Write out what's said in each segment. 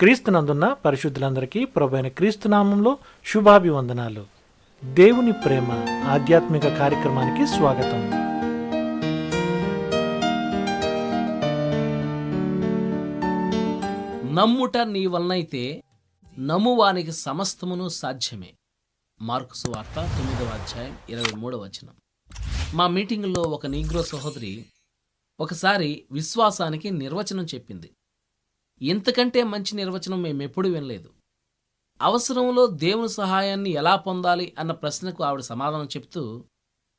క్రీస్తునందున్న పరిశుద్ధులందరికీ ప్రభైన క్రీస్తునామంలో శుభాభివందనాలు. దేవుని ప్రేమ ఆధ్యాత్మిక కార్యక్రమానికి స్వాగతం. నమ్ముట నీ వలనైతే నమ్మువానికి సమస్తమును సాధ్యమే. మార్కు సువార్త తొమ్మిదవ అధ్యాయం ఇరవై మూడవ వచనం. మా మీటింగులో ఒక నీగ్రో సహోదరి ఒకసారి విశ్వాసానికి నిర్వచనం చెప్పింది. ఇంతకంటే మంచి నిర్వచనం మేమెప్పుడు వినలేదు. అవసరంలో దేవుని సహాయాన్ని ఎలా పొందాలి అన్న ప్రశ్నకు ఆవిడ సమాధానం చెప్తూ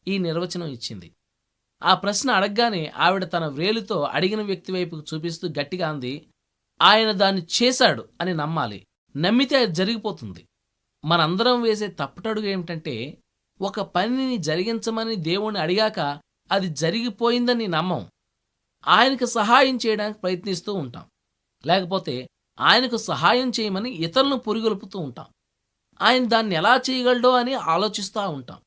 ఈ నిర్వచనం ఇచ్చింది. ఆ ప్రశ్న అడగగానే ఆవిడ తన వ్రేలుతో అడిగిన వ్యక్తి వైపుకు చూపిస్తూ గట్టిగా అంది ఆయన దాన్ని చేశాడు అని నమ్మాలి. నమ్మితే అది జరిగిపోతుంది. మనందరం వేసే తప్పటడుగు ఏమిటంటే ఒక పనిని జరిగించమని దేవుణ్ణి అడిగాక అది జరిగిపోయిందని నమ్మం. ఆయనకు సహాయం చేయడానికి ప్రయత్నిస్తూ ఉంటాం. లేకపోతే ఆయనకు సహాయం చేయమని ఇతరులను పొరిగొలుపుతూ ఉంటాం. ఆయన దాన్ని ఎలా చేయగలడో అని ఆలోచిస్తూ ఉంటాం.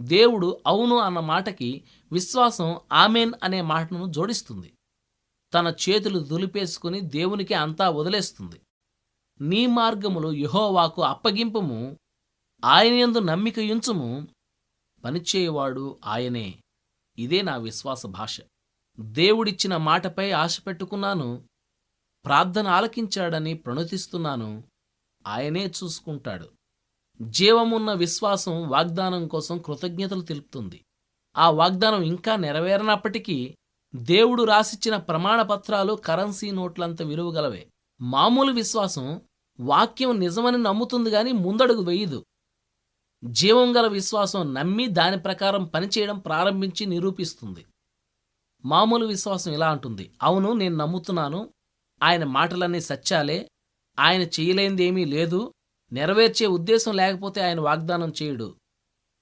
దేవుడు అవును అన్న మాటకి విశ్వాసం ఆమెన్ అనే మాటను జోడిస్తుంది. తన చేతులు దులిపేసుకుని దేవునికి అంతా వదిలేస్తుంది. నీ మార్గములు యహోవాకు అప్పగింపుము ఆయనందు నమ్మిక యుంచుము పనిచేయవాడు ఆయనే. ఇదే నా విశ్వాస భాష. దేవుడిచ్చిన మాటపై ఆశ పెట్టుకున్నాను ప్రార్థన ఆలకించాడని ప్రణతిస్తున్నాను. ఆయనే చూసుకుంటాడు. జీవమున్న విశ్వాసం వాగ్దానం కోసం కృతజ్ఞతలు తెలుపుతుంది. ఆ వాగ్దానం ఇంకా నెరవేరనప్పటికీ దేవుడు రాసిచ్చిన ప్రమాణపత్రాలు కరెన్సీ నోట్లంత విలువగలవే. మామూలు విశ్వాసం వాక్యం నిజమని నమ్ముతుంది గాని ముందడుగు వేయదు. జీవం గల విశ్వాసం నమ్మి దాని ప్రకారం పనిచేయడం ప్రారంభించి నిరూపిస్తుంది. మామూలు విశ్వాసం ఇలా అంటుంది. అవును నేను నమ్ముతున్నాను. ఆయన మాటలన్నీ సత్యాలే. ఆయన చేయలేనిదేమీ లేదు. నెరవేర్చే ఉద్దేశం లేకపోతే ఆయన వాగ్దానం చేయడు.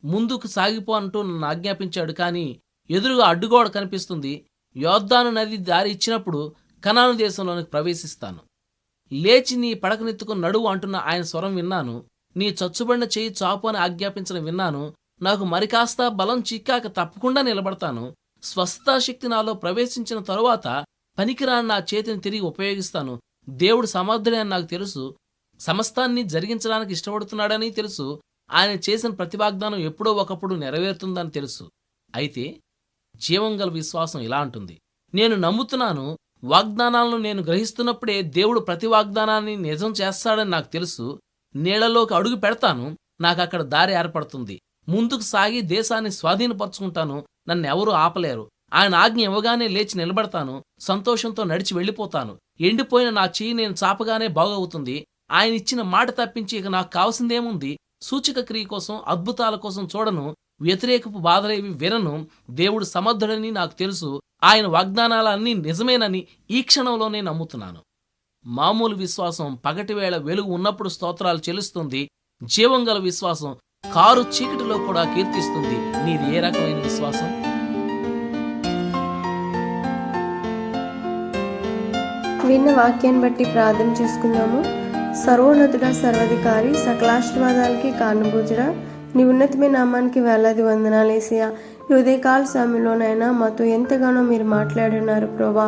ముందుకు సాగిపో అంటూ నన్ను ఆజ్ఞాపించాడు కానీ ఎదురుగా అడ్డుగోడ కనిపిస్తుంది. యోద్ధాను నది దారి ఇచ్చినప్పుడు కనాను దేశంలోనికి ప్రవేశిస్తాను. లేచి నీ పడకనెత్తుకుని నడువు అంటున్న ఆయన స్వరం విన్నాను. నీ చచ్చుబడిన చేయి చాపు అని ఆజ్ఞాపించడం విన్నాను. నాకు మరికాస్త బలం చిక్కాక తప్పకుండా నిలబడతాను. స్వస్థతాశక్తి నాలో ప్రవేశించిన తరువాత పనికిరాని నా చేతిని తిరిగి ఉపయోగిస్తాను. దేవుడు సమర్థుడే అని నాకు తెలుసు. సమస్తాన్ని జరిగించడానికి ఇష్టపడుతున్నాడని తెలుసు. ఆయన చేసిన ప్రతి వాగ్దానం ఎప్పుడో ఒకప్పుడు నెరవేరుతుందని తెలుసు. అయితే జీవం గల విశ్వాసం ఇలా అంటుంది. నేను నమ్ముతున్నాను. వాగ్దానాలను నేను గ్రహిస్తున్నప్పుడే దేవుడు ప్రతి వాగ్దానాన్ని నిజం చేస్తాడని నాకు తెలుసు. నీళ్ళలోకి అడుగు పెడతాను. నాకు అక్కడ దారి ఏర్పడుతుంది. ముందుకు సాగి దేశాన్ని స్వాధీనపరుచుకుంటాను. నన్ను ఎవరూ ఆపలేరు. ఆయన ఆజ్ఞ ఇవ్వగానే లేచి నిలబడతాను సంతోషంతో నడిచి వెళ్ళిపోతాను. ఎండిపోయిన నా చెయ్యి నేను చాపగానే బాగవుతుంది. ఆయన ఇచ్చిన మాట తప్పించి ఇక నాకు కావాల్సిందేముంది? సూచక క్రియ కోసం అద్భుతాల కోసం చూడను. వ్యతిరేకపు బాధలేవి వినను. దేవుడు సమర్థుడని నాకు తెలుసు. ఆయన వాగ్దానాలన్నీ నిజమేనని ఈ క్షణంలోనే నమ్ముతున్నాను. మామూలు విశ్వాసం పగటివేళ వెలుగు ఉన్నప్పుడు స్తోత్రాలు చెల్లిస్తుంది. జీవం గల విశ్వాసం కారు చీకటిలో కూడా కీర్తిస్తుంది. నీది ఏ రకమైన విశ్వాసం? విన్న వాక్యాన్ని బట్టి ప్రార్థన చేసుకుందాము. సర్వోన్నతుడ సర్వాధికారి సకలాశీర్వాదాలకి కారణభూజుడా నీ ఉన్నతమైన నామానికి వేలాది వందనాలు వేసయ్యా ఈ ఉదయకాల సమయంలోనైనా మాతో ఎంతగానో మీరు మాట్లాడున్నారు ప్రభా.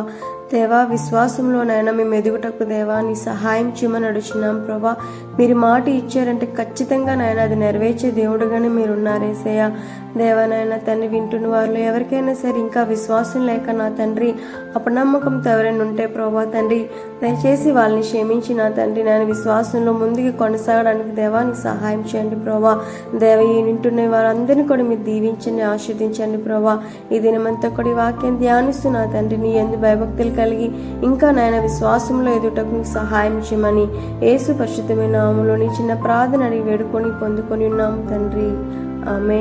దేవా విశ్వాసంలోనైనా మేము ఎదుగుటకు దేవా నీ సహాయం చేయమని అడుగుతున్నాం ప్రభా మీరు మాట ఇచ్చారంటే ఖచ్చితంగా నాయన అది నెరవేర్చే దేవుడుగానే మీరు ఉన్నారేసయ్య తండ్రి వింటున్న వారిలో ఎవరికైనా సరే ఇంకా విశ్వాసం లేక నా తండ్రి అపనమ్మకంతో ఎవరైనా ఉంటే ప్రభా తండ్రి దయచేసి వాళ్ళని క్షమించి నా తండ్రి నేను విశ్వాసంలో ముందుకు కొనసాగడానికి దేవానికి సహాయం చేయండి ప్రభా. దేవ ఈ వింటున్న వారందరినీ కూడా మీరు దీవించండి ఆస్వాదించండి ప్రభా. ఈ దినమంతా కూడా ఈ వాక్యం ధ్యానిస్తూ నా తండ్రి నీ ఎందు భయభక్తులు కలిగి ఇంకా నాయన విశ్వాసంలో ఎదుటకు సహాయం చేయమని యేసు పరిశుద్ధమైన నామములో చిన్న ప్రార్థన అడిగి వేడుకొని పొందుకొని ఉన్నాం తండ్రి. ఆమె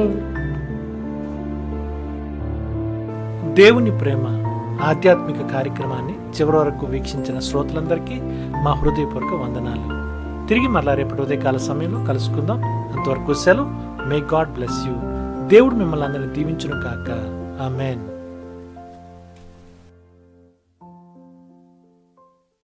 దేవుని ప్రేమ ఆధ్యాత్మిక కార్యక్రమాన్ని చివరి వరకు వీక్షించిన శ్రోతలందరికీ మా హృదయపూర్వక వందనాలు. తిరిగి మరలా రేపటి ఉదయకాల సమయంలో కలుసుకుందాం. అంతవరకు సెలవు. మే గాడ్ బ్లెస్ యూ దేవుడు మిమ్మల్ని అందరిని దీవించును కాక ఆమెన్.